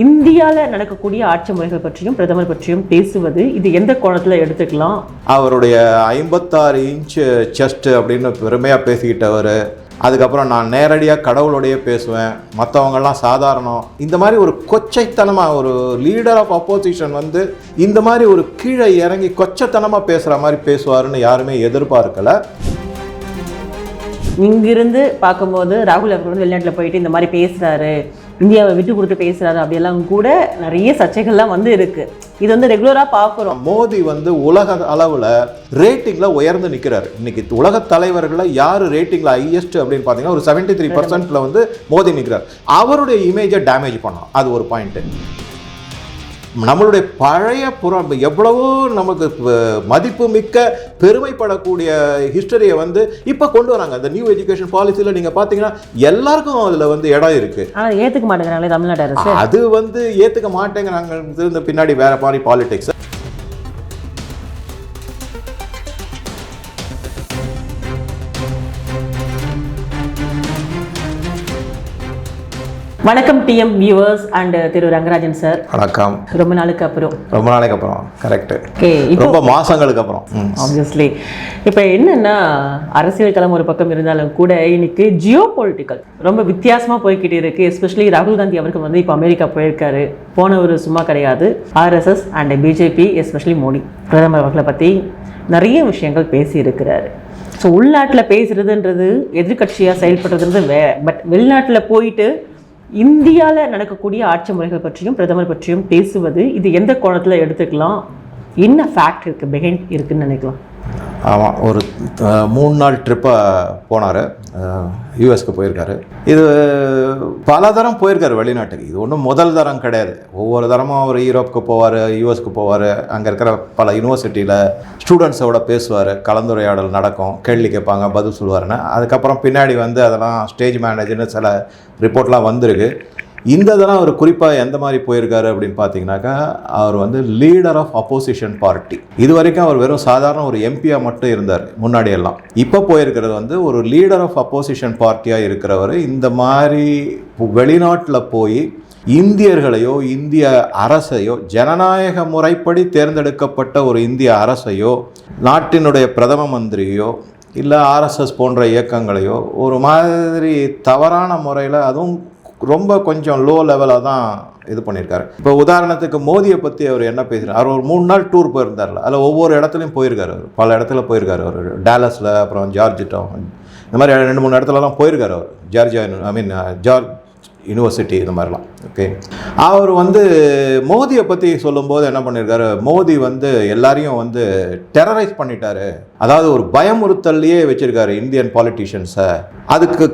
இந்தியாவில் நடக்கக்கூடிய ஆட்சி முறைகள் பற்றியும் பிரதமர் பற்றியும் பேசுவது இது எந்த கோணத்தில் எடுத்துக்கலாம்? அவருடைய ஐம்பத்தாறு இன்ச்சு செஸ்ட் அப்படின்னு பெருமையாக பேசிக்கிட்டவர் அதுக்கப்புறம் நான் நேரடியாக கடவுளோடையே பேசுவேன். மற்றவங்கெல்லாம் சாதாரணம். இந்த மாதிரி ஒரு கொச்சைத்தனமாக ஒரு லீடர் ஆஃப் அப்போசிஷன் வந்து இந்த மாதிரி ஒரு கீழே இறங்கி கொச்சத்தனமாக பேசுகிற மாதிரி பேசுவாருன்னு யாருமே எதிர்பார்க்கல. இங்கிருந்து பார்க்கும்போது ராகுல் அவர்கள் வந்து வெளிநாட்டில் போயிட்டு இந்த மாதிரி பேசுகிறாரு இந்தியாவை விட்டு கொடுத்து பேசுகிறாரு அப்படியெல்லாம் கூட நிறைய சர்ச்சைகள்லாம் வந்து இருக்கு. இது வந்து ரெகுலராக பார்க்குறோம் மோடி வந்து உலக அளவில் ரேட்டிங்கில் உயர்ந்து நிற்கிறார் இன்னைக்கு உலக தலைவர்களில் யார் ரேட்டிங்கில் ஹையஸ்ட் அப்படின்னு பார்த்தீங்கன்னா ஒரு செவன்ட்டி த்ரீ பர்சன்ட்டில் வந்து மோடி நிற்கிறார் அவருடைய இமேஜை டேமேஜ் பண்ணோம் அது ஒரு பாயிண்ட்டு நம்மளுடைய பழைய புறம் எவ்வளவோ நமக்கு ப- மதிப்புமிக்க பெருமைப்படக்கூடிய ஹிஸ்டரியை வந்து இப்போ கொண்டு வராங்க. அந்த நியூ எஜுகேஷன் பாலிசியில் நீங்கள் பார்த்தீங்கன்னா எல்லாருக்கும் அதில் வந்து இடம் இருக்குது ஏற்றுக்க மாட்டேங்கிறாங்களே தமிழ்நாடு அரசு? அது வந்து ஏற்றுக்க மாட்டேங்கிறாங்க. பின்னாடி வேற மாதிரி பாலிடிக்ஸ் வணக்கம் டிஎம் வியூவர்ஸ் அண்ட் திரு ரங்கராஜன் சார் வணக்கம். ரொம்ப நாளுக்கு அப்புறம். ரொம்ப நாளைக்கு அப்புறம். கரெக்டு ஓகே இப்போ ரொம்ப மாசங்களுக்கு அப்புறம். ஆப்வியஸ்லி இப்போ என்னன்னா அரசியல் களம் ஒரு பக்கம் இருந்தாலும் கூட இன்னைக்கு ஜியோ பொலிட்டிக்கல் ரொம்ப வித்தியாசமாக போய்கிட்டு இருக்கு. எஸ்பெஷலி ராகுல் காந்தி அவருக்கு வந்து இப்போ அமெரிக்கா போயிருக்காரு. போனவர் சும்மா கிடையாது. RSS and BJP especially Modi பிரதமர் அவர்களை பற்றி நிறைய விஷயங்கள் பேசி இருக்கிறாரு ஸோ உள்நாட்டில் பேசுறதுன்றது எதிர்க்கட்சியாக செயல்படுறதுன்றது வேற பட் வெளிநாட்டில் போயிட்டு இந்தியாவில் நடக்கக்கூடிய ஆட்சி முறைகள் பற்றியும் பிரதமர் பற்றியும் பேசுவது இது எந்த கோணத்தில் எடுத்துக்கலாம்? என்ன ஃபேக்ட் இருக்குது பிஹைண்ட் இருக்குதுன்னு நினைக்கலாம். ஆமாம் ஒரு மூணு நாள் ட்ரிப்பாக போனார். யூஎஸ்க்கு போயிருக்காரு. இது பல தரம் போயிருக்காரு வெளிநாட்டுக்கு. இது ஒன்றும் முதல் தரம் கிடையாது. ஒவ்வொரு தரமும் அவர் யூரோப்புக்கு போவார் யூஎஸ்க்கு போவார். அங்கே இருக்கிற பல யூனிவர்சிட்டியில் ஸ்டூடெண்ட்ஸோட பேசுவார். கலந்துரையாடல் நடக்கும். கேள்வி கேட்பாங்க பதில் சொல்லுவாருன்னு. அதுக்கப்புறம் பின்னாடி வந்து அதெல்லாம் ஸ்டேஜ் மேனேஜர்னு சில ரிப்போர்ட்லாம் வந்திருக்கு. இந்த தடவை அவர் குறிப்பாக எந்த மாதிரி போயிருக்காரு அப்படின்னு பார்த்தீங்கன்னாக்கா அவர் வந்து லீடர் ஆஃப் அப்போசிஷன் பார்ட்டி இது வரைக்கும் அவர் வெறும் சாதாரண ஒரு எம்பியாக மட்டும் இருந்தார் முன்னாடி எல்லாம் இப்போ போயிருக்கிறது வந்து ஒரு லீடர் ஆஃப் அப்போசிஷன் பார்ட்டியாக இருக்கிறவர். இந்த மாதிரி வெளிநாட்டில் போய் இந்தியர்களையோ இந்திய அரசையோ ஜனநாயக முறைப்படி தேர்ந்தெடுக்கப்பட்ட ஒரு இந்திய அரசையோ நாட்டினுடைய பிரதம மந்திரியோ இல்லை ஆர்எஸ்எஸ் போன்ற இயக்கங்களையோ ஒரு மாதிரி தவறான முறையில் அதுவும் ரொம்ப கொஞ்சம் லோ லெவலாக தான் இது பண்ணியிருக்காரு. இப்போ உதாரணத்துக்கு மோதியை பற்றி அவர் என்ன பேசுகிறார் அவர் ஒரு மூணு நாள் டூர் போயிருந்தார்ல. அதில் ஒவ்வொரு இடத்துலையும் போயிருக்காரு அவர். பல இடத்துல போயிருக்காரு அவர். டேலஸில் அப்புறம் ஜார்ஜ் டவுன். இந்த மாதிரி ரெண்டு மூணு இடத்துலலாம் போயிருக்காரு அவர். Georgia I mean George university இது மாதிரிலாம் ஓகே அவர் வந்து மோதியை பற்றி சொல்லும்போது என்ன பண்ணியிருக்காரு மோதி வந்து எல்லாரையும் வந்து டெரரைஸ் பண்ணிட்டாரு. அதாவது ஒரு பயமுறுத்தல்லையே வச்சிருக்காரு இந்தியன் பாலிட்டிஷியன்ஸை அதுக்கு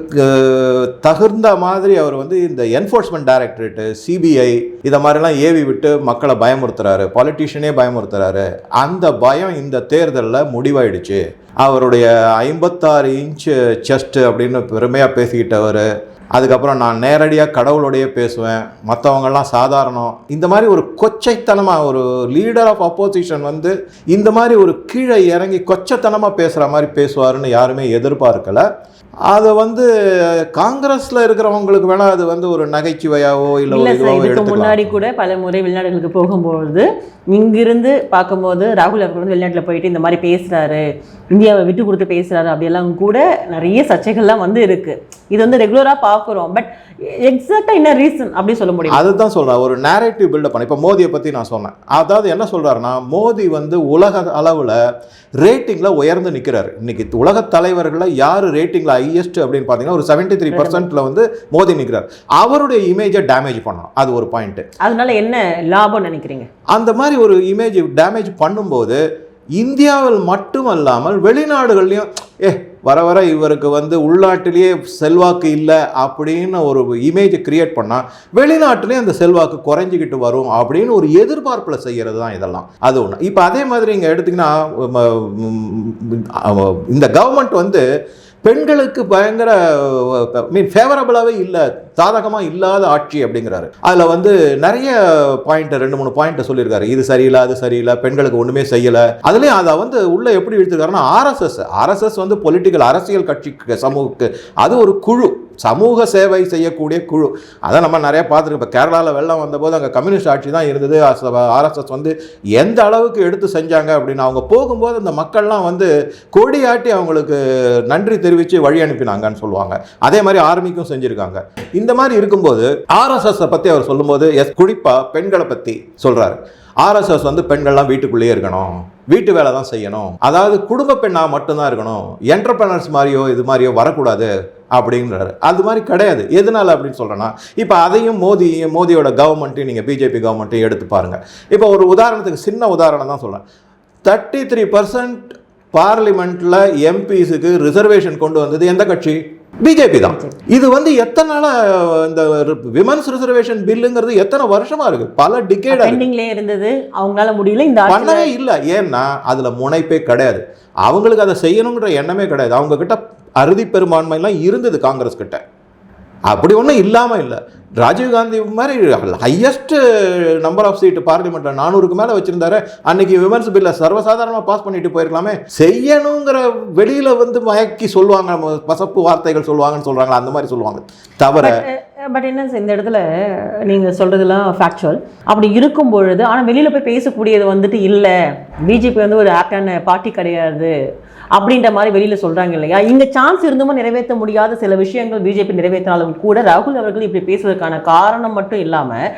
தகுந்த மாதிரி அவர் வந்து இந்த என்ஃபோர்ஸ்மெண்ட் டைரக்டரேட்டு சிபிஐ இதை மாதிரிலாம் ஏவி விட்டு மக்களை பயமுறுத்துறாரு. பாலிட்டிஷியனே பயமுறுத்துறாரு. அந்த பயம் இந்த தேர்தலில் முடிவாயிடுச்சு. அவருடைய ஐம்பத்தாறு இன்ச்சு செஸ்ட்டு அப்படின்னு பெருமையாக பேசிக்கிட்டவர். அதுக்கப்புறம் நான் நேரடியாக கடவுளோடையே பேசுவேன். மற்றவங்கெல்லாம் சாதாரணம். இந்த மாதிரி ஒரு கொச்சைத்தனமாக ஒரு லீடர் ஆஃப் அப்போசிஷன் வந்து இந்த மாதிரி ஒரு கீழே இறங்கி கொச்சத்தனமாக பேசுகிற மாதிரி பேசுவாருன்னு யாருமே எதிர்பார்க்கல. அதை வந்து காங்கிரஸில் இருக்கிறவங்களுக்கு வேணால் அது வந்து ஒரு நகைச்சுவையாவோ இல்லை இதுக்கு முன்னாடி கூட பல முறை வெளிநாடுகளுக்கு போகும்போது இங்கிருந்து பார்க்கும்போது ராகுல் அவர்கள் வந்து வெளிநாட்டில் போயிட்டு இந்த மாதிரி பேசுறாரு இந்தியாவை விட்டு கொடுத்து பேசுறாரு அப்படியெல்லாம் கூட நிறைய சர்ச்சைகள்லாம் வந்து இருக்கு. இது வந்து ரெகுலரா பார்க்குறோம். பட் எக்ஸாக்டா என்ன ரீசன் அப்படி சொல்ல முடியும்? அதுதான் சொல்கிறேன் ஒரு நேரேட்டிவ் பில்டப் பண்ண. இப்போ மோதியை பற்றி நான் சொன்னேன். அதாவது என்ன சொல்கிறாருன்னா மோடி வந்து உலக அளவில் ரேட்டிங்கில் உயர்ந்து நிற்கிறாரு இன்னைக்கு உலக தலைவர்களில் யார் ரேட்டிங்கில் ஹையஸ்ட் அப்படின்னு பார்த்தீங்கன்னா ஒரு செவன்ட்டி த்ரீ பர்சன்ட்டில் வந்து மோடி நிற்கிறார் அவருடைய இமேஜை டேமேஜ் பண்ணணும் அது ஒரு பாயிண்ட்டு அதனால என்ன லாபம் நினைக்கிறீங்க? அந்த மாதிரி ஒரு இமேஜ் டேமேஜ் பண்ணும்போது இந்தியாவில் மட்டுமல்லாமல் வெளிநாடுகள்லையும் ஏ வர வர இவருக்கு வந்து உள்நாட்டிலேயே செல்வாக்கு இல்லை அப்படின்னு ஒரு இமேஜ் கிரியேட் பண்ணால் வெளிநாட்டிலேயே அந்த செல்வாக்கு குறைஞ்சிக்கிட்டு வரும் அப்படின்னு ஒரு எதிர்பார்ப்பில் செய்கிறது தான் இதெல்லாம். அது ஒன்று இப்போ அதே மாதிரி இங்கே எடுத்திங்கன்னா இந்த கவர்மெண்ட் வந்து பெண்களுக்கு பயங்கர மீன் ஃபேவரபுளாகவே இல்லை. சாதகமாக இல்லாத ஆட்சி அப்படிங்கிறாரு. அதில் வந்து நிறைய பாயிண்ட் ரெண்டு மூணு பாயிண்ட் சொல்லியிருக்காரு. இது சரியில்லை அது சரியில்லை பெண்களுக்கு ஒன்றுமே செய்யலை. அதுலேயும் அதை வந்து உள்ளே எப்படி இழுத்துருக்காருன்னா ஆர்எஸ்எஸ் ஆர்எஸ்எஸ் வந்து பொலிட்டிக்கல் அரசியல் கட்சிக்கு சமூகக்கு அது ஒரு குழு. சமூக சேவை செய்யக்கூடிய குழு. அதை நம்ம நிறைய பார்த்துருக்கோம். இப்போ கேரளாவில் வெள்ளம் வந்தபோது அங்கே கம்யூனிஸ்ட் ஆட்சி தான் இருந்தது. ஆர்எஸ்எஸ் வந்து எந்த அளவுக்கு எடுத்து செஞ்சாங்க அப்படின்னு அவங்க போகும்போது அந்த மக்கள்லாம் வந்து கொடியாட்டி அவங்களுக்கு நன்றி தெரிவித்து வழி அனுப்பினாங்கன்னு சொல்லுவாங்க. அதே மாதிரி ஆர்மிக்கும் செஞ்சுருக்காங்க. இந்த இந்த மாதிரி இருக்கும்போது ஆர்எஸ்எஸ் பற்றி அவர் சொல்லும்போது எஸ் குறிப்பாக பெண்களை பற்றி சொல்கிறாரு ஆர்எஸ்எஸ் வந்து பெண்கள்லாம் வீட்டுக்குள்ளேயே இருக்கணும். வீட்டு வேலை தான் செய்யணும். அதாவது குடும்ப பெண்ணாக மட்டும்தான் இருக்கணும். என்டர்பிரனர்ஸ் மாதிரியோ இது மாதிரியோ வரக்கூடாது அப்படின்றாரு. அது மாதிரி கிடையாது. எதனால அப்படின்னு சொல்கிறேன்னா இப்போ அதையும் மோடி மோதியோட கவர்மெண்ட்டையும் நீங்கள் பிஜேபி கவர்மெண்ட்டையும் எடுத்து பாருங்கள் இப்போ ஒரு உதாரணத்துக்கு சின்ன உதாரணம் தான் சொல்கிறேன் தேர்ட்டி த்ரீ பர்சன்ட் பார்லிமெண்ட்டில் எம்பிஸுக்கு ரிசர்வேஷன் கொண்டு வந்தது எந்த கட்சி? பிஜேபி தான். இது வந்து எத்தனை நாளா இந்த விமன்ஸ் ரிசர்வேஷன் பில்லுங்கிறது எத்தனை வருஷமா இருக்கு? பல டிகேட் இருந்தது. அவங்களால முடியல இந்த பண்ணவே இல்லை. ஏன்னா அதுல முனைப்பே கிடையாது. அவங்களுக்கு அதை செய்யணுங்கிற எண்ணமே கிடையாது. அவங்க கிட்ட அறுதி பெரும்பான்மைலாம் இருந்தது காங்கிரஸ் கிட்ட. அப்படி ஒன்றும் இல்லாமல் இல்லை. ராஜீவ்காந்தி மாதிரி ஹையஸ்ட் நம்பர் ஆஃப் சீட்டு பார்லிமெண்ட்ல நானூறுக்கு மேலே வச்சிருந்தாரு. அன்னைக்கு விமன்ஸ் பில்லை சர்வசாதாரணமாக பாஸ் பண்ணிட்டு போயிருக்கலாமே. செய்யணுங்கிற வெளியில வந்து மயக்கி சொல்லுவாங்க நம்ம பசப்பு வார்த்தைகள் சொல்லுவாங்கன்னு சொல்றாங்களா அந்த மாதிரி சொல்லுவாங்க. தவிர பட் uh, என்ன இந்த இடத்துல நீங்கள் சொல்கிறதுலாம் ஃபேக்சுவல் அப்படி இருக்கும் பொழுது ஆனால் வெளியில் போய் பேசக்கூடியது வந்துட்டு இல்லை. பிஜேபி வந்து ஒரு ஆப்டான பார்ட்டி கிடையாது. அப்படின்ற மாதிரி வெளியில் சொல்கிறாங்க இல்லையா? இங்கே சான்ஸ் இருந்துமோ நிறைவேற்ற முடியாத சில விஷயங்கள் பிஜேபி நிறைவேற்றினாலும் கூட ராகுல் அவர்கள் இப்படி பேசுவதற்கான காரணம் மட்டும் இல்லாமல்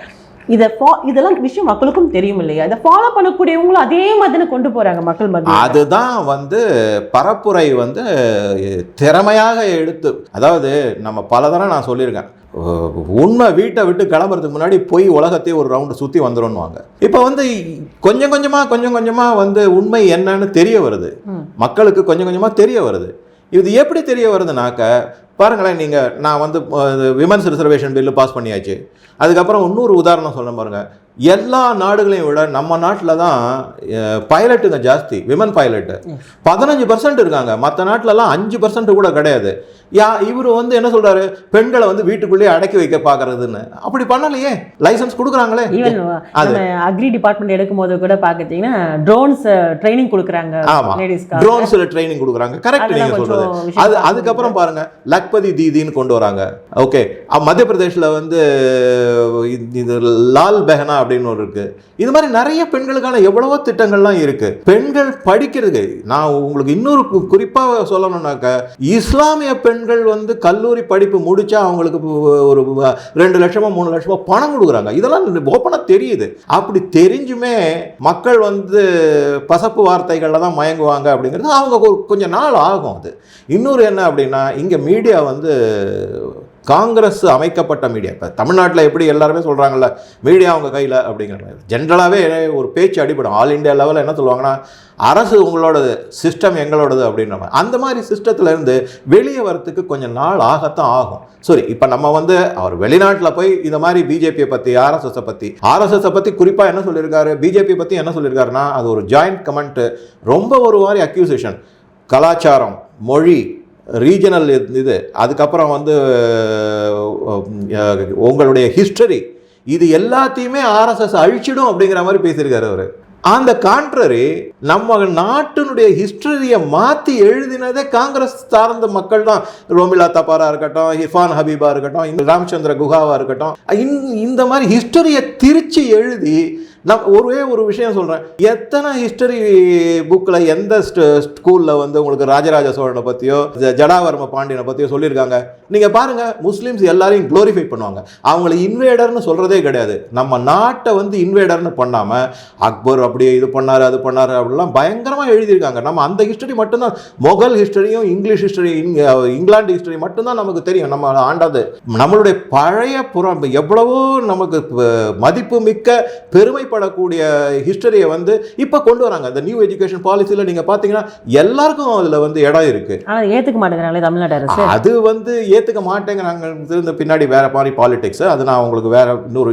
இதை ஃபா இதெல்லாம் விஷயம் மக்களுக்கும் தெரியும் இல்லையா? இதை ஃபாலோ பண்ணக்கூடியவங்களும் அதே மாதிரி கொண்டு போறாங்க மக்கள் மத்தியில். அதுதான் வந்து பரப்புரை வந்து திறமையாக எடுத்து அதாவது நம்ம பலதரம் நான் சொல்லியிருக்கேன். உண்மை வீட்டை விட்டு கிளம்புறதுக்கு முன்னாடி போய் உலகத்தையே ஒரு ரவுண்டு சுற்றி வந்துடும்னுவாங்க இப்போ வந்து கொஞ்சம் கொஞ்சமாக கொஞ்சம் கொஞ்சமாக வந்து உண்மை என்னன்னு தெரிய வருது. மக்களுக்கு கொஞ்சம் கொஞ்சமாக தெரிய வருது. இது எப்படி தெரிய வருதுனாக்க பாருங்களேன் நீங்கள் நான் வந்து விமன்ஸ் ரிசர்வேஷன் பில்லு பாஸ் பண்ணியாச்சு. அதுக்கப்புறம் இன்னொரு உதாரணம் சொல்ல பாருங்க. எல்லா நாடுகளையும் விட நம்ம நாட்டில் தான் பைலட்டுங்க ஜாஸ்தி விமன் பைலட்டு பதினஞ்சு பர்சன்ட் இருக்காங்க. மற்ற நாட்டிலலாம் அஞ்சு பர்சன்ட் கூட கிடையாது. யா இவர் வந்து என்ன சொல்றாரு? பெண்களை வந்து வீட்டுக்குள்ளேயே அடக்கி வைக்க பார்க்கறதுன்னு அப்படி பண்ணலையே. லைசன்ஸ் கொடுக்குறாங்களே. அது- அக்ரி டிபார்ட்மெண்ட் எடுக்கும்போது கூட பார்த்துட்டீங்கன்னா ட்ரோன்ஸ் ட்ரைனிங் கொடுக்குறாங்க ஆமா. லேடிஸ்க்கு ட்ரோன்ஸ்ல ட்ரைனிங் கொடுக்குறாங்க. கரெக்ட் அதெல்லாம் நீங்க கொஞ்சம் சொல்றது விஷயம் அது அதுக்கப்புறம் பாருங்க. லக்பதி தீதின்னு கொண்டு வராங்க. ஓகே மத்திய பிரதேஷ்ல வந்து இது லால் பெஹனா அப்படின்னு ஒரு இருக்கு. இது மாதிரி நிறைய பெண்களுக்கான எவ்வளவோ திட்டங்கள்லாம் இருக்கு. பெண்கள் படிக்கிறதுக்கு நான் உங்களுக்கு இன்னொரு குறிப்பாக சொல்லணும்னாக்க இஸ்லாமிய பெண்கள் வந்து கல்லூரி படிப்பு முடிச்சா அவங்களுக்கு ஒரு ரெண்டு லட்சமோ மூணு லட்சமோ பணம் கொடுக்குறாங்க. இதெல்லாம் ஓப்பனாக தெரியுது. அப்படி தெரிஞ்சுமே மக்கள் வந்து பசப்பு வார்த்தைகளில் தான் மயங்குவாங்க அப்படிங்கிறது அவங்க கொஞ்சம் நாள் ஆகும் அது. இன்னொரு என்ன அப்படின்னா இங்கே மீடியா வந்து காங்கிரஸ் அமைக்கப்பட்ட மீடியா இப்போ தமிழ்நாட்டில் எப்படி எல்லாருமே சொல்கிறாங்கல்ல மீடியா அவங்க கையில் அப்படிங்கிற மாதிரி. ஜென்ரலாகவே ஒரு பேச்சு அடிபடும். ஆல் இந்தியா லெவலில் என்ன சொல்லுவாங்கன்னா அரசு உங்களோடது சிஸ்டம் எங்களோடது அப்படின்ற மாதிரி. அந்த மாதிரி சிஸ்டத்துலேருந்து வெளியே வரத்துக்கு கொஞ்சம் நாள் ஆகத்தான் ஆகும். சரி இப்போ நம்ம வந்து அவர் வெளிநாட்டில் போய் இந்த மாதிரி பிஜேபியை பற்றி ஆர்எஸ்எஸை பற்றி ஆர்எஸ்எஸை பற்றி குறிப்பாக என்ன சொல்லியிருக்காரு? பிஜேபி பற்றி என்ன சொல்லியிருக்காருன்னா அது ஒரு ஜாயிண்ட் கமெண்ட்டு ரொம்ப ஒரு மாதிரி அக்யூசேஷன் கலாச்சாரம் மொழி ரீஜனல் இது. அதுக்கப்புறம் வந்து உங்களுடைய ஹிஸ்டரி இது எல்லாத்தையுமே ஆர்எஸ்எஸ் அழிச்சிடும் அப்படிங்கிற மாதிரி பேசியிருக்காரு அவர். அந்த கான்ட்ரரி நம்ம நாட்டினுடைய ஹிஸ்டரியை மாற்றி எழுதினதே காங்கிரஸ் சார்ந்த மக்கள் தான். ரோமிலா தப்பாரா இருக்கட்டும் ஹிஃபான் ஹபீபா இருக்கட்டும் இந்த ராமச்சந்திர குஹாவா இருக்கட்டும். இந்த- இந்த மாதிரி ஹிஸ்டரியை திரிச்சு எழுதி நான் ஒரே ஒரு விஷயம் சொல்கிறேன் எத்தனை ஹிஸ்டரி புக்கில் எந்த ஸ்கூலில் வந்து உங்களுக்கு ராஜராஜ சோழனை பற்றியோ ஜடாவர்ம பாண்டியனை பற்றியோ சொல்லியிருக்காங்க? நீங்கள் பாருங்கள் முஸ்லீம்ஸ் எல்லாரையும் க்ளோரிஃபை பண்ணுவாங்க. அவங்கள இன்வேடர்னு சொல்கிறதே கிடையாது. நம்ம நாட்டை வந்து இன்வேடர்னு பண்ணாமல் அக்பர் அப்படியே இது பண்ணார் அது பண்ணார் அப்படிலாம் பயங்கரமாக எழுதியிருக்காங்க. நம்ம அந்த ஹிஸ்டரி மட்டும்தான். மொகல் ஹிஸ்டரியும் இங்கிலீஷ் ஹிஸ்டரி இங்கிலாந்து ஹிஸ்டரி மட்டும்தான் நமக்கு தெரியும். நம்ம ஆண்டாது. நம்மளுடைய பழைய புறம் எவ்வளவோ நமக்கு மதிப்பு மிக்க பெருமை கேள்விப்படக்கூடிய ஹிஸ்டரியை வந்து இப்போ கொண்டு வராங்க. அந்த நியூ எஜுகேஷன் பாலிசியில் நீங்கள் பார்த்தீங்கன்னா எல்லாருக்கும் அதில் வந்து இடம் இருக்கு. ஆனா ஏத்துக்க மாட்டேங்கிறாங்களே தமிழ்நாடு அரசு. அது வந்து ஏற்றுக்க மாட்டேங்கிறாங்க பின்னாடி வேற மாதிரி பாலிடிக்ஸ் அது நான் உங்களுக்கு வேற இன்னொரு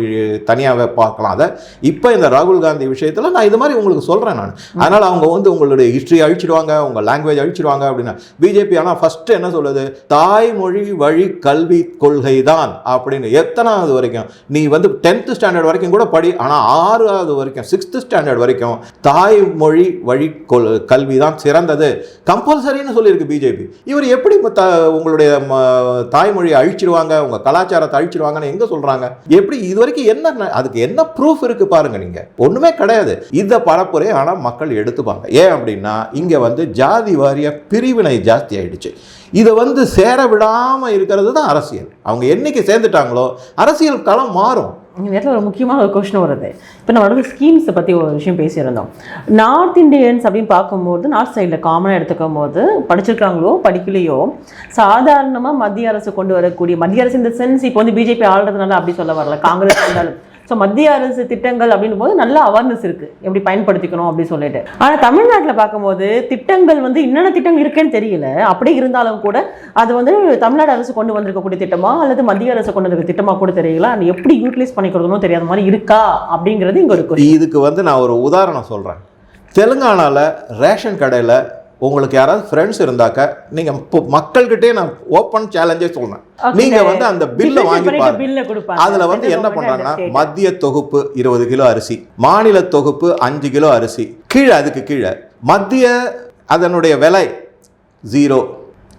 தனியாகவே பார்க்கலாம். அதை இப்போ இந்த ராகுல் காந்தி விஷயத்தில் நான் இது மாதிரி உங்களுக்கு சொல்கிறேன் நான். அதனால் அவங்க வந்து உங்களுடைய ஹிஸ்ட்ரி அழிச்சிடுவாங்க உங்கள் லாங்குவேஜ் அழிச்சிடுவாங்க அப்படின்னா பிஜேபி ஆனால் ஃபர்ஸ்ட் என்ன சொல்லுது? தாய்மொழி வழி கல்வி கொள்கை தான் அப்படின்னு எத்தனாவது வரைக்கும். நீ வந்து டென்த்து ஸ்டாண்டர்ட் வரைக்கும் கூட படி. ஆனால் ஆறாவது வரைக்கும் சிக்ஸ்த்து ஸ்டாண்டர்ட் வரைக்கும் தாய்மொழி வழி கொல் கல்வி தான் சிறந்தது. கம்பல்சரின்னு சொல்லியிருக்கு பிஜேபி. இவர் எப்படி த உங்களுடைய ம- தாய்மொழியை அழிச்சிடுவாங்க உங்கள் கலாச்சாரத்தை அழிச்சிடுவாங்கன்னு எங்கே சொல்கிறாங்க எப்படி இது வரைக்கும் என்ன அதுக்கு என்ன ப்ரூஃப் இருக்குது பாருங்கள் நீங்கள் ஒன்றுமே கிடையாது. இந்த பரப்புரை ஆனால் மக்கள் எடுத்துப்பாங்க. ஏன் அப்படின்னா இங்கே வந்து ஜாதி வாரிய பிரிவினை ஜாஸ்தி ஆயிடுச்சு. இதை வந்து சேர விடாமல் இருக்கிறது தான் அரசியல். அவங்க என்னைக்கு சேர்ந்துட்டாங்களோ அரசியல் களம் மாறும். இந்த நேரத்தில் ஒரு முக்கியமான ஒரு கொஸ்டின் வருது. இப்போ நம்ம வந்து ஸ்கீம்ஸை பற்றி ஒரு விஷயம் பேசியிருந்தோம். நார்த் இந்தியன்ஸ் அப்படின்னு பார்க்கும்போது நார்த் சைடில் காமனாக எடுத்துக்கும் போது படிச்சிருக்காங்களோ படிக்கலையோ சாதாரணமாக மத்திய அரசு கொண்டு வரக்கூடிய மத்திய அரசு இந்த சென்ஸ் இப்போ வந்து பிஜேபி ஆள்றதுனால அப்படி சொல்ல வரல. காங்கிரஸ் இருந்தாலும் ஸோ மத்திய அரசு திட்டங்கள் அப்படின்னும் போது நல்ல அவேர்னஸ் இருக்குது எப்படி பயன்படுத்திக்கணும் அப்படின்னு சொல்லிட்டு. ஆனால் தமிழ்நாட்டில் பார்க்கும்போது திட்டங்கள் வந்து என்னென்ன திட்டங்கள் இருக்குன்னு தெரியல. அப்படி இருந்தாலும் கூட அது வந்து தமிழ்நாடு அரசு கொண்டு வந்திருக்கக்கூடிய திட்டமா அல்லது மத்திய அரசு கொண்டு வந்திருக்க திட்டமா கூட தெரியல. அது எப்படி யூட்டிலைஸ் பண்ணிக்கிறதுனும் தெரியாத மாதிரி இருக்கா அப்படிங்கிறது இங்க ஒரு இதுக்கு வந்து நான் ஒரு உதாரணம் சொல்கிறேன் தெலுங்கானாவில் ரேஷன் கடையில் உங்களுக்கு யாராவது ஃப்ரெண்ட்ஸ் இருந்தாக்க இப்போ மக்கள்கிட்டே நான் ஓப்பன் சேலஞ்சே சொல்றேன். நீங்க வந்து அந்த பில்லை வாங்கி பாருங்க. அதுல வந்து என்ன பண்றாங்கன்னா. மத்திய தொகுப்பு இருபது கிலோ அரிசி மாநில தொகுப்பு அஞ்சு கிலோ அரிசி. கீழே அதுக்கு கீழே மத்திய அதனுடைய விலை ஜீரோ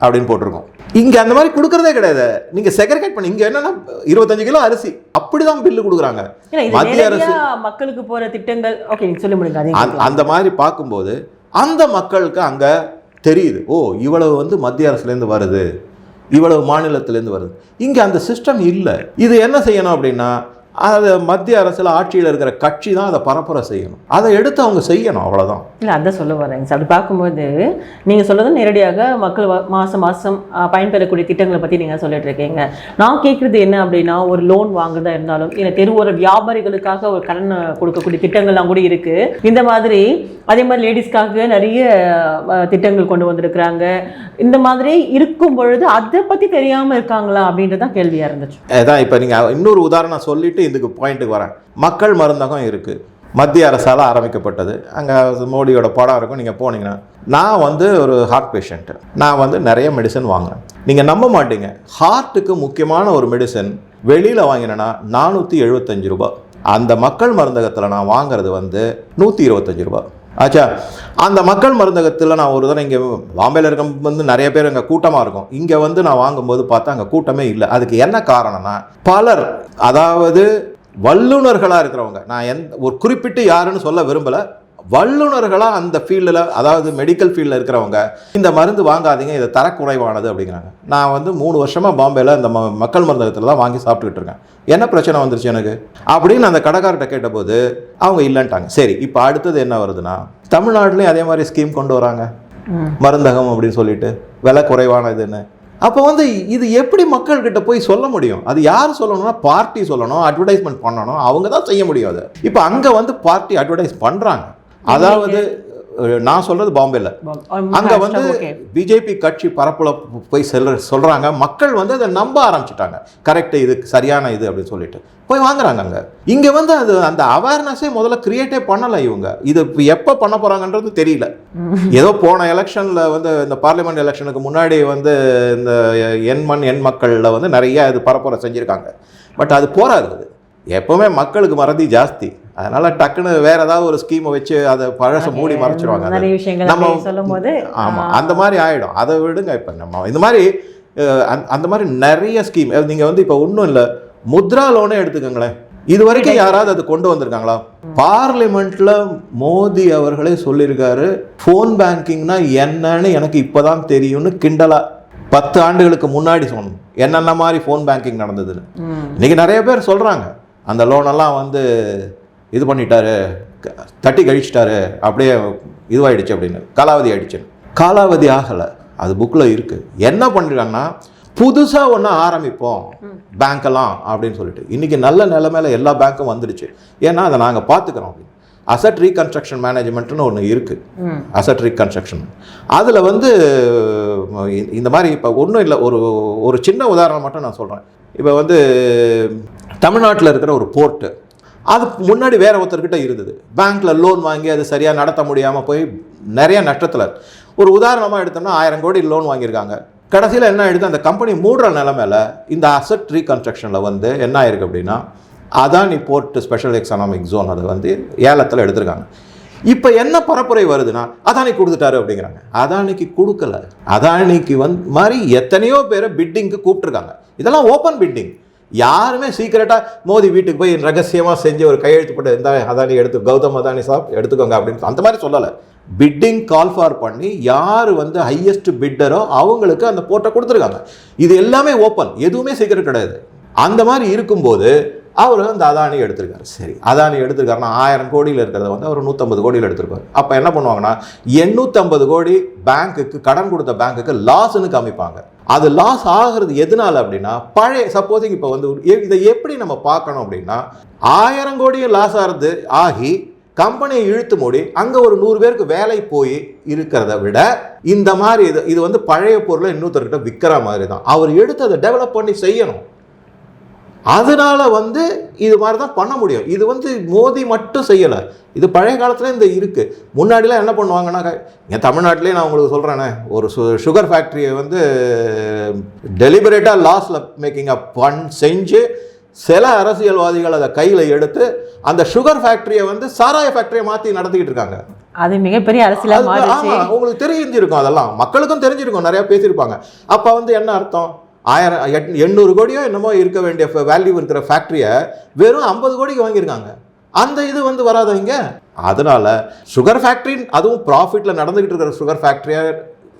அப்படின்னு போட்டிருக்கோம். இங்க அந்த மாதிரி கொடுக்கறதே கிடையாது. நீங்க செக்ரிகேட் பண்ணி இங்க என்னன்னா இருபத்தஞ்சு கிலோ அரிசி அப்படிதான் பில்லு கொடுக்குறாங்க. மத்திய அரசு மக்களுக்கு போற திட்டங்கள். நீங்க. அந்த மாதிரி பார்க்கும்போது அந்த மக்களுக்கு அங்கே தெரியுது. ஓ இவ்வளவு வந்து மத்திய அரசுலேருந்து வருது. இவ்வளவு மாநிலத்திலேருந்து வருது. இங்கே அந்த சிஸ்டம் இல்லை. இது என்ன செய்யணும் அப்படின்னா அது மத்திய அரசுல ஆட்சியில் இருக்கிற கட்சி தான் அதை பரப்புரை செய்யணும். அதை எடுத்து அவங்க செய்யணும் அவ்வளவுதான். இல்லை அதான் சொல்ல வரேங்க சார். அப்படி பார்க்கும்போது நீங்கள் சொல்றது நேரடியாக மக்கள் மாசம் அஹ், பயன்பெறக்கூடிய திட்டங்களை பற்றி நீங்கள் சொல்லிட்டு இருக்கீங்க நான் கேட்குறது என்ன அப்படின்னா ஒரு லோன் வாங்குறதா இருந்தாலும் இல்லை தெருவோர வியாபாரிகளுக்காக ஒரு கடன் கொடுக்கக்கூடிய திட்டங்கள்லாம் கூட இருக்கு. இந்த மாதிரி அதே மாதிரி லேடிஸ்க்காக நிறைய திட்டங்கள் கொண்டு வந்திருக்கிறாங்க. இந்த மாதிரி இருக்கும் பொழுது அதை பற்றி தெரியாமல் இருக்காங்களா அப்படின்றது தான் கேள்வியாக இருந்துச்சு. அதான் இப்போ நீங்கள் இன்னொரு உதாரணம் சொல்லிட்டு இதுக்கு பாயிண்ட்டுக்கு வரேன். மக்கள் மருந்தகம் இருக்குது மத்திய அரசால் ஆரம்பிக்கப்பட்டது. அங்கே மோடியோட படம் இருக்கும். நீங்கள் போனீங்கன்னா நான் வந்து ஒரு ஹார்ட் பேஷண்ட்டு நான் வந்து நிறைய மெடிசன் வாங்கினேன் நீங்கள் நம்ப மாட்டீங்க. ஹார்ட்டுக்கு முக்கியமான ஒரு மெடிசன் வெளியில் வாங்கினேன்னா நானூற்றி எழுபத்தஞ்சு ரூபா அந்த மக்கள் மருந்தகத்தில் நான் வாங்குறது வந்து நூற்றி இருபத்தஞ்சு ரூபா ஆச்சா? அந்த மக்கள் மருந்தகத்தில் நான் ஒரு தடவை இங்கே பாம்பேல இருக்க வந்து நிறைய பேர் அங்கே கூட்டமாக இருக்கும். இங்கே வந்து நான் வாங்கும்போது பார்த்தா அங்கே கூட்டமே இல்லை. அதுக்கு என்ன காரணம்னா பலர் அதாவது வல்லுநர்களாக இருக்கிறவங்க நான் எந்த ஒரு குறிப்பிட்டு யாருன்னு சொல்ல விரும்பலை. வல்லுநர்களாக அந்த ஃபீல்டில் அதாவது மெடிக்கல் ஃபீல்டில் இருக்கிறவங்க இந்த மருந்து வாங்காதீங்க இது தரக்குறைவானது அப்படிங்கிறாங்க. நான் வந்து மூணு வருஷமாக பாம்பேல இந்த ம மக்கள் மருந்தகத்தில் தான் வாங்கி சாப்பிட்டுக்கிட்டு இருக்கேன். என்ன பிரச்சனை வந்துருச்சு எனக்கு? அப்படின்னு அந்த கடைக்காரர்கிட்ட கேட்டபோது அவங்க இல்லைன்ட்டாங்க. சரி இப்போ அடுத்தது என்ன வருதுன்னா தமிழ்நாட்டிலையும் அதே மாதிரி ஸ்கீம் கொண்டு வராங்க. மருந்தகம் அப்படின்னு சொல்லிட்டு விலை குறைவான இதுன்னு அப்போ வந்து இது எப்படி மக்கள்கிட்ட போய் சொல்ல முடியும்? அது யார் சொல்லணும்னா பார்ட்டி சொல்லணும் அட்வர்டைஸ்மெண்ட் பண்ணணும் அவங்க தான் செய்ய முடியும் அது. இப்போ அங்கே வந்து பார்ட்டி அட்வர்டைஸ் பண்ணுறாங்க அதாவது நான் சொல்றது பாம்பேல. அங்க வந்து பிஜேபி கட்சி பரப்புல போய் செல்ற சொல்றாங்க. மக்கள் வந்து அதை நம்ப ஆரம்பிச்சிட்டாங்க. கரெக்ட் இது சரியான இது அப்படின்னு சொல்லிட்டு. போய் வாங்குறாங்க அங்க. இங்க வந்து அது அந்த அவேர்னஸே முதல்ல கிரியேட்டே பண்ணல இவங்க. இது எப்ப பண்ண போறாங்கன்றது தெரியல. ஏதோ போன எலெக்ஷன்ல வந்து இந்த பார்லிமெண்ட் எலெக்ஷனுக்கு முன்னாடி வந்து இந்த எண் மண் எண் மக்கள்ல வந்து நிறைய இது பரப்புரை செஞ்சிருக்காங்க. பட் அது போராது எப்பவுமே மக்களுக்கு மறதி ஜாஸ்தி. அதனால டக்குன்னு வேற ஏதாவது ஒரு ஸ்கீமை வச்சு அதை பழச மூடி மறைச்சிருவாங்க. நம்ம- சொல்லும்போது ஆமா அந்த மாதிரி ஆயிடும். அதை விடுங்க இப்போ நம்ம. இந்த மாதிரி அந்த- மாதிரி நிறைய ஸ்கீம் நீங்க வந்து இப்போ ஒன்றும் இல்லை முத்ரா லோனே எடுத்துக்கோங்களேன். இது வரைக்கும் யாராவது அது கொண்டு வந்திருக்காங்களா? பார்லிமெண்ட்ல மோடி அவர்களே சொல்லியிருக்காரு ஃபோன் பேங்கிங்னா என்னன்னு எனக்கு இப்போதான் தெரியும்னு கிண்டலா. பத்து ஆண்டுகளுக்கு முன்னாடி சொன்னோம். என்னென்ன மாதிரி ஃபோன் பேங்கிங் நடந்ததுன்னு. இன்னைக்கு நிறைய பேர் சொல்றாங்க. அந்த லோனெல்லாம் வந்து இது பண்ணிட்டாரு தட்டி கழிச்சிட்டாரு அப்படியே இதுவாயிடுச்சு அப்படின்னு. காலாவதி ஆயிடுச்சு. காலாவதி ஆகலை. அது புக்கில் இருக்குது என்ன பண்ணிருக்காங்கன்னா புதுசாக ஒன்று ஆரம்பிப்போம் பேங்க்கெல்லாம் அப்படின்னு சொல்லிட்டு. இன்றைக்கி நல்ல நிலைமையில எல்லா பேங்க்கும் வந்துடுச்சு. ஏன்னா அதை நாங்கள் பார்த்துக்கிறோம் அப்படின்னு. அசட் ரீகன்ஸ்ட்ரக்ஷன் மேனேஜ்மெண்ட்னு ஒன்று இருக்குது அசட் ரீகன்ஸ்ட்ரக்ஷன் அதில் வந்து இந்த மாதிரி இப்போ ஒன்றும் இல்லை. ஒரு ஒரு சின்ன உதாரணம் மட்டும் நான் சொல்கிறேன் இப்போ வந்து தமிழ்நாட்டில் இருக்கிற ஒரு போர்ட்டு அது முன்னாடி வேறு ஒருத்தர்கிட்ட இருந்தது. பேங்க்கில் லோன் வாங்கி அது சரியாக நடத்த முடியாமல் போய் நிறைய நஷ்டத்தில். ஒரு உதாரணமாக எடுத்தோம்னா ஆயிரம் கோடி லோன் வாங்கியிருக்காங்க. கடைசியில் என்ன ஆகிடுது அந்த கம்பெனி மூடுற நிலமையில இந்த அசட் ரீகன்ஸ்ட்ரக்ஷனில் வந்து என்ன ஆயிருக்கு அப்படின்னா Adani port special economic zone அதை வந்து ஏலத்தில் எடுத்திருக்காங்க. இப்போ என்ன பரப்புரை வருதுன்னா அதானி கொடுத்துட்டாரு அப்படிங்கிறாங்க. அதானிக்கு கொடுக்கல. அதானிக்கு வந்து மாதிரி எத்தனையோ பேரை பிட்டிங்க்கு கூப்பிட்டுருக்காங்க. இதெல்லாம் ஓப்பன் பிட்டிங் யாருமே சீக்கிரட்டாக மோடி வீட்டுக்கு போய் ரகசியமாக செஞ்சு ஒரு கையெழுத்து போட்டு இருந்தால் அதானி எடுத்து கௌதம் அதானி சாப் எடுத்துக்கோங்க அப்படின்னு அந்த மாதிரி சொல்லலை. பிட்டிங் கால் ஃபார் பண்ணி யார் வந்து ஹையஸ்ட் பிட்டரோ அவங்களுக்கு அந்த போட்டை கொடுத்துருக்காங்க. இது எல்லாமே ஓப்பன் எதுவுமே சீக்கிரம் கிடையாது. அந்த மாதிரி இருக்கும்போது அவர் அந்த அதானி எடுத்திருக்காரு. சரி அதானி எடுத்திருக்காருன்னா ஆயிரம் கோடியில் இருக்கிறத வந்து அவர் நூற்றம்பது கோடியில் எடுத்திருப்பார். அப்போ என்ன பண்ணுவாங்கன்னா எண்ணூற்றம்பது கோடி பேங்க்குக்கு கடன் கொடுத்த பேங்க்குக்கு லாஸ்ன்னு காமிப்பாங்க. அது லாஸ் ஆகிறது எதனால அப்படின்னா பழைய சப்போஸிங் இப்போ வந்து இதை எப்படி நம்ம பார்க்கணும் அப்படின்னா ஆயிரம் கோடியும் லாஸ் ஆகிறது ஆகி கம்பெனியை இழுத்து மூடி அங்கே ஒரு நூறு பேருக்கு வேலை போய் இருக்கிறத விட இந்த மாதிரி இது இது வந்து பழைய பொருளை இன்னொருத்தர்கிட்ட விற்கிற மாதிரி தான். அவர் எடுத்து அதை டெவலப் பண்ணி செய்யணும். அதனால வந்து இது மாதிரி தான் பண்ண முடியும். இது வந்து மோதி மட்டும் செய்யலை. இது பழைய காலத்துல இந்த இருக்கு. முன்னாடிலாம் என்ன பண்ணுவாங்கன்னா என் தமிழ்நாட்டிலே நான் உங்களுக்கு சொல்கிறேனே ஒரு சு சுகர் ஃபேக்ட்ரியை வந்து டெலிபரேட்டாக லாஸில் மேக்கிங் அப் பண் செஞ்சு சில அரசியல்வாதிகள் அதை கையில் எடுத்து அந்த சுகர் ஃபேக்ட்ரியை வந்து சாராய ஃபேக்ட்ரியை மாற்றி நடத்திக்கிட்டு இருக்காங்க. அது மிகப்பெரிய அரசியலா அது- மாறிச்சு ஆமா, உங்களுக்கு தெரிஞ்சிருக்கும் அதெல்லாம். மக்களுக்கும் தெரிஞ்சிருக்கும். நிறைய பேசியிருப்பாங்க. அப்ப வந்து என்ன அர்த்தம்? ஆயிரம் எட்- எண்ணூறு கோடியோ என்னமோ இருக்க வேண்டிய வேல்யூ இருக்கிற ஃபேக்ட்ரியை வெறும் ஐம்பது கோடிக்கு வாங்கியிருக்காங்க. அந்த இது வந்து வராதவங்க அதனால் சுகர் ஃபேக்ட்ரி அதுவும் ப்ராஃபிட்டில் நடந்துக்கிட்டு இருக்கிற சுகர் ஃபேக்ட்ரியை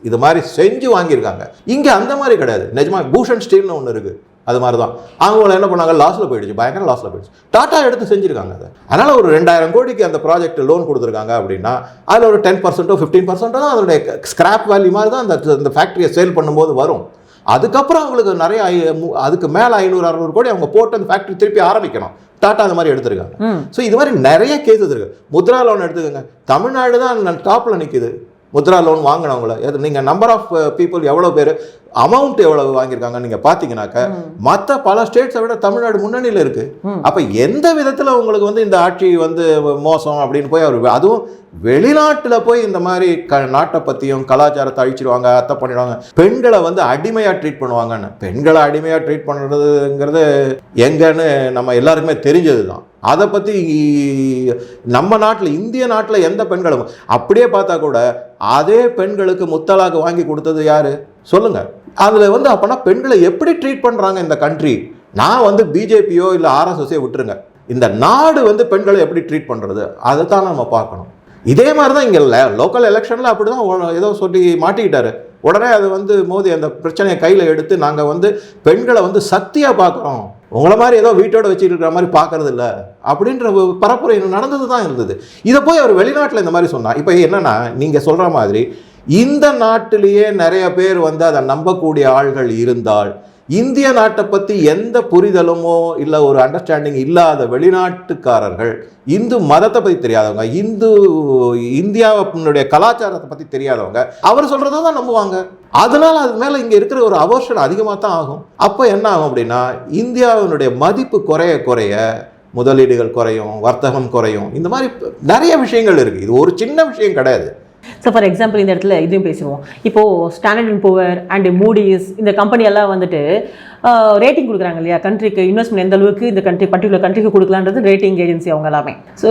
இது மாதிரி செஞ்சு வாங்கியிருக்காங்க. இங்கே அந்த மாதிரி கிடையாது. நிஜமா பூஷன் ஸ்டீல்னு ஒன்று இருக்குது அது மாதிரி தான் அவங்கள என்ன பண்ணாங்க? லாஸில் போயிடுச்சு. பயங்கர லாஸில் போயிடுச்சு. டாட்டா எடுத்து செஞ்சுருக்காங்க அதை. அதனால் ஒரு ரெண்டாயிரம் கோடிக்கு அந்த ப்ராஜெக்ட் லோன் கொடுத்துருக்காங்க அப்படின்னா அதில் ஒரு டென் பர்சன்ட்டோ ஃபிஃப்டீன் பர்சன்ட்டோ தான் அதோடைய ஸ்கிராப் வேல்யூ மாதிரி தான் அந்த அந்த ஃபேக்ட்ரியை சேல் பண்ணும்போது வரும். அதுக்கப்புறம் அவங்களுக்கு நிறைய அதுக்கு மேலே ஐநூறு அறுநூறு கோடி அவங்க போட்டு அந்த ஃபேக்ட்ரி திருப்பி ஆரம்பிக்கணும். டாட்டா அந்த மாதிரி எடுத்திருக்காங்க. ஸோ இது மாதிரி நிறைய கேசஸ் இருக்கு. முத்ரா லோன் எடுத்துக்கோங்க. தமிழ்நாடு தான் டாப்பில் நிற்குது முத்ரா லோன் வாங்கினவங்கள. எது நீங்கள் நம்பர் ஆஃப் பீப்புள் எவ்வளோ பேர் அமௌண்ட் எவ்வளவு வாங்கியிருக்காங்க நீங்கள் பார்த்தீங்கன்னாக்க மற்ற பல ஸ்டேட்ஸை விட தமிழ்நாடு முன்னணியில் இருக்கு. ம். அப்போ எந்த விதத்தில் உங்களுக்கு வந்து இந்த ஆட்சி வந்து மோசம் அப்படின்னு போய் அவர் அதுவும் வெளிநாட்டில் போய் இந்த மாதிரி க நாட்டை பற்றியும் கலாச்சாரத்தை அழிச்சிடுவாங்க அத்தை பண்ணிடுவாங்க. பெண்களை வந்து அடிமையாக ட்ரீட் பண்ணுவாங்கன்னு. பெண்களை அடிமையாக ட்ரீட் பண்ணுறதுங்கிறது எங்கன்னு நம்ம எல்லாருக்குமே தெரிஞ்சது தான் அதை பற்றி நம்ம நாட்டில் இந்திய நாட்டில் எந்த பெண்களும் அப்படியே பார்த்தா கூட அதே பெண்களுக்கு முத்தலாக்கு வாங்கி கொடுத்தது யார்? சொல்லுங்கள் அதில் வந்து அப்போனா பெண்களை எப்படி ட்ரீட் பண்ணுறாங்க இந்த கண்ட்ரி நான் வந்து பிஜேபியோ இல்லை ஆர்எஸ்எஸ்ஸோ விட்டுருங்க. இந்த நாடு வந்து பெண்களை எப்படி ட்ரீட் பண்ணுறது அதை தான் நம்ம பார்க்கணும். இதே மாதிரி தான் இங்கே இல்லை. லோக்கல் எலெக்ஷனில் அப்படி தான் ஏதோ சொல்லி மாட்டிக்கிட்டாரு. உடனே அது வந்து மோதி அந்த பிரச்சனையை கையில் எடுத்து நாங்கள் வந்து பெண்களை வந்து சக்தியாக பார்க்குறோம். உங்களை மாதிரி ஏதோ வீட்டோட வச்சுட்டு இருக்கிற மாதிரி பார்க்கறது இல்லை அப்படின்ற ஒரு பரப்புரை நடந்தது தான் இருந்தது. இதை போய் அவர் வெளிநாட்டில் இந்த மாதிரி சொன்னார். இப்போ என்னன்னா நீங்கள் சொல்கிற மாதிரி இந்த நாட்டிலேயே நிறைய பேர் வந்து அதை நம்பக்கூடிய ஆள்கள் இருந்தால் இந்திய நாட்டை பற்றி எந்த புரிதலுமோ இல்லை ஒரு அண்டர்ஸ்டாண்டிங் இல்லாத வெளிநாட்டுக்காரர்கள் இந்து மதத்தை பற்றி தெரியாதவங்க இந்து இந்தியாவினுடைய கலாச்சாரத்தை பற்றி தெரியாதவங்க அவர் சொல்கிறத தான் நம்புவாங்க. அதனால் அது மேலே இங்கே இருக்கிற ஒரு அவர்ஷன் அதிகமாக தான் ஆகும். அப்போ என்ன ஆகும் அப்படின்னா இந்தியாவினுடைய மதிப்பு குறைய குறைய முதலீடுகள் குறையும் வர்த்தகம் குறையும். இந்த மாதிரி நிறைய விஷயங்கள் இருக்குது இது ஒரு சின்ன விஷயம் கிடையாது. ஸோ ஃபார் எக்ஸாம்பிள் இந்த இடத்துல இதையும் பேசுவோம் இப்போது Standard and Poor and Moody's இந்த கம்பெனி எல்லாம் வந்துட்டு ரேட்டிங் கொடுக்குறாங்க இல்லையா? கண்ட்ரிக்கு இன்வெஸ்ட்மெண்ட் எந்த அளவுக்கு இந்த கண்ட்ரி பர்டிகுலர் கண்ட்ரிக்கு கொடுக்கலான்றது ரேட்டிங் ஏஜென்சி அவங்க எல்லாமே. ஸோ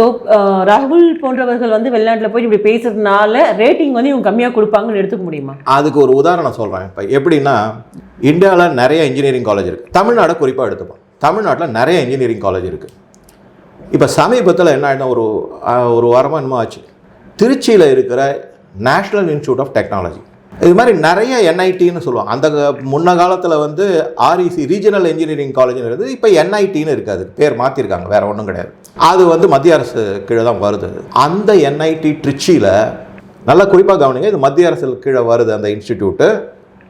ராகுல் போன்றவர்கள் வந்து வெளிநாட்டில் போய் இப்படி பேசுறதுனால ரேட்டிங் வந்து இவங்க கம்மியாக கொடுப்பாங்கன்னு எடுத்துக்க முடியுமா? அதுக்கு ஒரு உதாரணம் சொல்கிறேன் இப்போ எப்படின்னா இந்தியாவில் நிறைய இன்ஜினியரிங் காலேஜ் இருக்குது தமிழ்நாடை குறிப்பாக எடுத்துப்போம். தமிழ்நாட்டில் நிறைய இன்ஜினியரிங் காலேஜ் இருக்குது இப்போ சமீபத்தில் என்ன ஆகிடும் ஒரு ஒரு வாரமாக என்னமோ ஆச்சு. திருச்சியில் இருக்கிற நேஷ்னல் இன்ஸ்டியூட் ஆஃப் டெக்னாலஜி இது மாதிரி நிறைய என்ஐடின்னு சொல்லுவோம் அந்த க- முன்ன காலத்தில் வந்து ஆர்இசி ரீஜனல் இன்ஜினியரிங் காலேஜ்னு இருந்தது இப்போ என்ஐடின்னு இருக்காது. பேர் மாற்றிருக்காங்க வேற ஒன்றும் கிடையாது. அது வந்து மத்திய அரசு கீழே தான் வருது. அந்த என்ஐடி ட்ரிச்சியில் நல்லா குறிப்பாக கவனிங்க. இது மத்திய அரசு கீழே வருது அந்த institute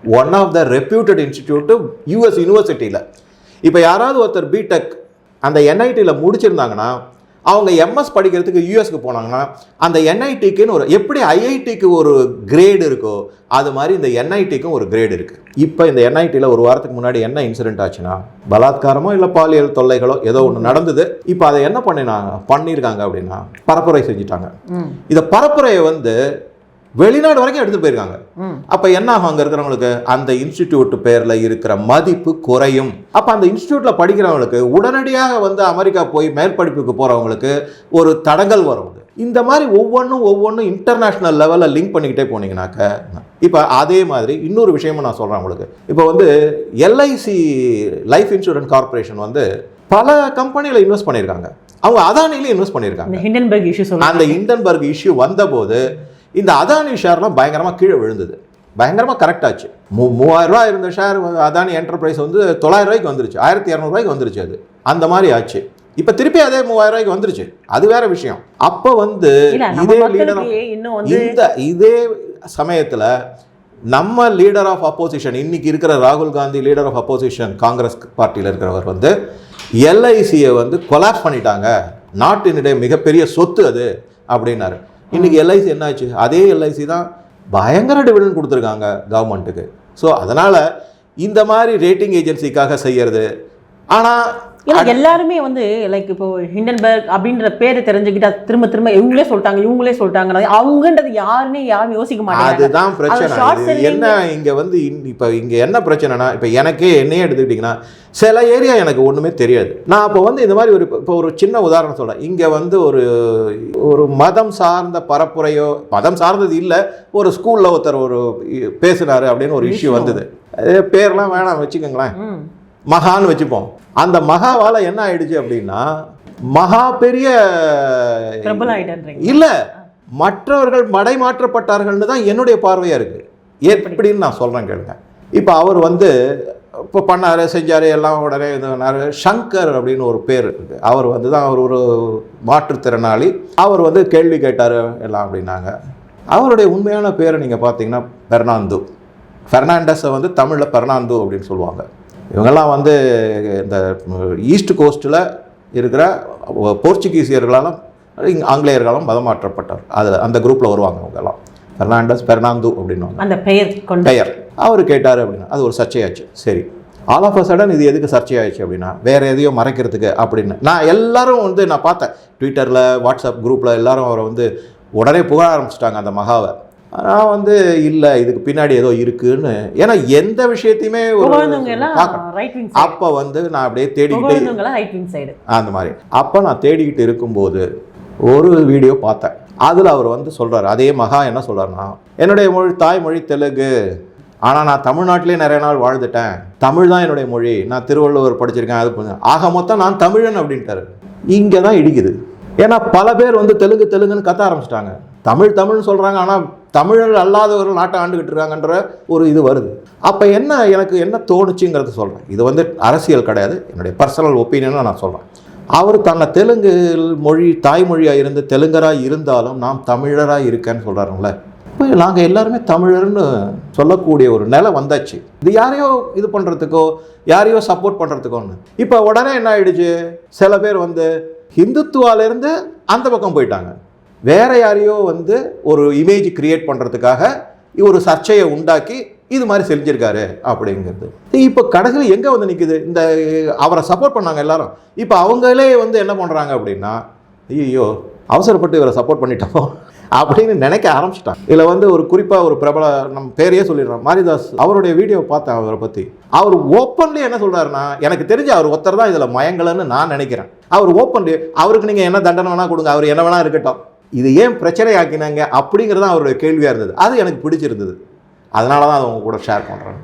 one of the reputed institute US யூனிவர்சிட்டியில் இப்போ யாராவது ஒருத்தர் பிடெக் அந்த என்ஐடியில் முடிச்சிருந்தாங்கன்னா அவங்க எம்எஸ் படிக்கிறதுக்கு யூஎஸ்க்கு போனாங்கன்னா அந்த என்ஐடிக்குன்னு ஒரு எப்படி ஐஐடிக்கு ஒரு கிரேடு இருக்கோ அது மாதிரி இந்த என்ஐடிக்கும் ஒரு கிரேடு இருக்குது இப்போ இந்த என்ஐடியில் ஒரு வாரத்துக்கு முன்னாடி என்ன இன்சிடென்ட் ஆச்சுன்னா பலாத்காரமோ இல்லை பாலியல் தொல்லைகளோ ஏதோ ஒன்று நடந்தது. இப்போ அதை என்ன பண்ணினாங்க பண்ணியிருக்காங்க அப்படின்னா பரப்புரை செஞ்சுட்டாங்க. ம். இந்த பரப்புரையை வந்து வெளிநாடு வரைக்கும் எடுத்துட்டு போயிருக்காங்க. அப்ப என்ன ஆகும் அங்க இருக்கிறவங்களுக்கு? அந்த இன்ஸ்டிடியூட் பேர்ல இருக்கிற மதிப்பு குறையும். அப்ப அந்த இன்ஸ்டிடியூட்ல படிக்கிறவங்களுக்கு உடனடியாக வந்து அமெரிக்கா போய் மேற்படிப்புக்கு போறவங்களுக்கு ஒரு தடங்கல் வரும். இந்த மாதிரி ஒவ்வொன்றும் ஒவ்வொன்றும் இன்டர்நேஷ்னல் லெவலில் லிங்க் பண்ணிக்கிட்டே போனீங்கன்னாக்க இப்போ அதே மாதிரி இன்னொரு விஷயமும் நான் சொல்கிறேன் உங்களுக்கு. இப்போ வந்து எல்ஐசி லைஃப் இன்சூரன்ஸ் கார்ப்பரேஷன் வந்து பல கம்பெனியில் இன்வெஸ்ட் பண்ணியிருக்காங்க. அவங்க அதானிலையும் இன்வெஸ்ட் பண்ணியிருக்காங்க. ஹிண்டன்பர்க் அந்த இண்டன்பர்க் இஷ்யூ வந்தபோது இந்த அதானி ஷேர்லாம் பயங்கரமாக கீழே விழுந்தது. பயங்கரமாக கரெக்ட் ஆச்சு. மூ மூவாயிரம் ரூபாய் இருந்த ஷேர் அதானி என்டர்பிரைஸ் வந்து தொள்ளாயிரம் ரூபாய்க்கு வந்துருச்சு. ஆயிரத்தி இரநூறுவாய்க்கு வந்துருச்சு அது. அந்த மாதிரி ஆச்சு. இப்போ திருப்பி அதே மூவாயிரம் ரூபாய்க்கு வந்துருச்சு. அது வேற விஷயம். அப்போ வந்து இதே லீடர் இந்த இதே சமயத்தில் நம்ம லீடர் ஆஃப் அப்போசிஷன் இன்னைக்கு இருக்கிற ராகுல் Gandhi leader of opposition Congress பார்ட்டியில் இருக்கிறவர் வந்து எல்ஐசியை வந்து கொலாப்ஸ் பண்ணிட்டாங்க. நாட்டினுடைய மிகப்பெரிய சொத்து அது அப்படின்னாரு. இன்னைக்கு எல்ஐசி என்னாச்சு? அதே எல்ஐசி தான் பயங்கர டிவிடன் கொடுத்துருக்காங்க கவர்மெண்ட்டுக்கு ஸோ அதனால் இந்த மாதிரி ரேட்டிங் ஏஜென்சிக்காக செய்கிறது ஆனால் இல்ல எல்லாருமே வந்து லைக் இப்போ ஹிண்டன்பர்க் அப்படின்ற பேரை தெரிஞ்சுக்கிட்டு திரும்ப திரும்ப இவங்களே சொல்லிட்டாங்க இவங்களே சொல்லிட்டாங்க அவங்கன்றது யாருன்னே யாரும் யோசிக்க மாட்டாங்க. அதுதான் பிரச்சனை. என்ன இங்க வந்து இப்ப இங்க என்ன பிரச்சனைனா இப்ப எனக்கே என்னையே எடுத்துக்கிட்டீங்கன்னா சில ஏரியா எனக்கு ஒண்ணுமே தெரியாது. நான் அப்போ வந்து இந்த மாதிரி ஒரு இப்போ ஒரு சின்ன உதாரணம் சொல்றேன். இங்க வந்து ஒரு ஒரு மதம் சார்ந்த பரப்புரையோ மதம் சார்ந்தது இல்ல ஒரு ஸ்கூல்ல ஒருத்தர் ஒரு பேசுனாரு அப்படின்னு ஒரு இஷ்யூ. வந்தது. பேர்லாம் வேணாம் வச்சுக்கோங்களேன். மகான்னு வச்சுப்போம். அந்த மகாவால என்ன ஆயிடுச்சு அப்படின்னா மகா பெரிய இல்ல மற்றவர்கள் மடைமாற்றப்பட்டார்கள்னு தான் என்னுடைய பார்வையா இருக்கு. எப்படின்னு நான் சொல்றேன் கேளுங்க. இப்போ அவர் வந்து இப்போ பண்ணாரு செஞ்சாரு எல்லாம் உடனே இது பண்ணாரு. சங்கர் அப்படின்னு ஒரு பேர் இருக்கு. அவர் வந்து தான் அவர் ஒரு மாற்றுத்திறனாளி. அவர் வந்து கேள்வி கேட்டார் எல்லாம் அப்படின்னாங்க. அவருடைய உண்மையான பேரை நீங்கள் பார்த்தீங்கன்னா பெர்னாந்து. ஃபெர்னாண்டஸை வந்து தமிழில் பெர்னாந்து அப்படின்னு சொல்லுவாங்க. இவங்கெல்லாம் வந்து இந்த ஈஸ்ட் கோஸ்ட்டில் இருக்கிற போர்ச்சுகீசியர்களாலும் இங்க ஆங்கிலேயர்களாலும் மதமாற்றப்பட்டார் அதில் அந்த குரூப்பில் வருவாங்க அவங்கெல்லாம் பெர்னாண்டஸ் பெர்னாந்து அப்படின்னுவாங்க. அந்த பெயர் கொண்ட பெயர். அவர் கேட்டார் அப்படின்னா அது ஒரு சர்ச்சையாச்சு. சரி. ஆல் ஆஃப் அ சடன் இது எதுக்கு சர்ச்சையாச்சு அப்படின்னா வேற எதையோ மறைக்கிறதுக்கு அப்படின்னு. நான் எல்லாரும் வந்து நான் பார்த்தேன். ட்விட்டரில் வாட்ஸ்அப் குரூப்பில் எல்லாரும் அவரை வந்து உடனே புகழ ஆரம்பிச்சிட்டாங்க அந்த மகாவை. நான் வந்து இல்லை இதுக்கு பின்னாடி ஏதோ இருக்குன்னு. ஏன்னா எந்த விஷயத்தையுமே அப்போ வந்து நான் அப்படியே தேடிக்கிட்டே அந்த மாதிரி. அப்போ நான் தேடிக்கிட்டு இருக்கும்போது ஒரு வீடியோ பார்த்தேன். அதில் அவர் வந்து சொல்றாரு அதே மகா என்ன சொல்றாருன்னா என்னுடைய மொழி தாய்மொழி தெலுங்கு. ஆனால் நான் தமிழ்நாட்டிலே நிறைய நாள் வாழ்ந்துட்டேன். தமிழ் தான் என்னுடைய மொழி. நான் திருவள்ளுவர் படிச்சிருக்கேன் அது ஆக மொத்தம் நான் தமிழன் அப்படின்ட்டாரு. இங்கே தான் இடிக்குது. ஏன்னா பல பேர் வந்து தெலுங்கு தெலுங்குன்னு கத்த ஆரம்பிச்சிட்டாங்க. தமிழ் தமிழ்னு சொல்கிறாங்க ஆனால் தமிழர் அல்லாதவர்கள் நாட்டை ஆண்டுகிட்டு இருக்காங்கன்ற ஒரு இது வருது. அப்போ என்ன எனக்கு என்ன தோணுச்சுங்கிறத சொல்கிறேன் இது வந்து அரசியல் கிடையாது. என்னுடைய பர்சனல் ஒப்பீனியனாக நான் சொல்கிறேன் அவர் தன்னை தெலுங்கு மொழி தாய்மொழியாக இருந்து தெலுங்கராக இருந்தாலும் நாம் தமிழராக இருக்கேன்னு சொல்கிறாருங்களே இப்போ நாங்கள் எல்லாருமே தமிழர்னு சொல்லக்கூடிய ஒரு நிலை வந்தாச்சு. இது யாரையோ இது பண்ணுறதுக்கோ யாரையோ சப்போர்ட் பண்ணுறதுக்கோன்னு இப்போ உடனே என்ன ஆயிடுச்சு? சில பேர் வந்து ஹிந்துத்துவாலேருந்து அந்த பக்கம் போயிட்டாங்க. வேற யாரையோ வந்து ஒரு இமேஜ் கிரியேட் பண்ணுறதுக்காக ஒரு சர்ச்சையை உண்டாக்கி இது மாதிரி செஞ்சிருக்காரு அப்படிங்கிறது. இப்போ கடைசியில் எங்கே வந்து நிற்குது இந்த அவரை சப்போர்ட் பண்ணாங்க எல்லாரும். இப்போ அவங்களே வந்து என்ன பண்ணுறாங்க அப்படின்னா ஐயோ அவசரப்பட்டு இவரை சப்போர்ட் பண்ணிட்டோம் அப்படின்னு நினைக்க ஆரம்பிச்சிட்டாங்க. இதில் வந்து ஒரு குறிப்பாக ஒரு பிரபல நம்ம பேரையே சொல்லிடுறோம். மாரிதாஸ் அவருடைய வீடியோ பார்த்தேன் அவரை பற்றி அவர் ஓப்பன்லி என்ன சொல்கிறாருன்னா எனக்கு தெரிஞ்சு அவர் ஒருத்தர் தான் இதில் மயங்கலன்னு நான் நினைக்கிறேன். அவர் ஓப்பன்லி அவருக்கு நீங்கள் என்ன தண்டனை வேணால் கொடுங்க அவர் என்ன வேணா இருக்கட்டும். இது ஏன் பிரச்சனை ஆக்கினாங்க அப்படிங்கிறது தான் அவருடைய கேள்வியாக இருந்தது. அது எனக்கு பிடிச்சிருந்தது. அதனால தான் அதை உங்க கூட ஷேர் பண்ணுறேன்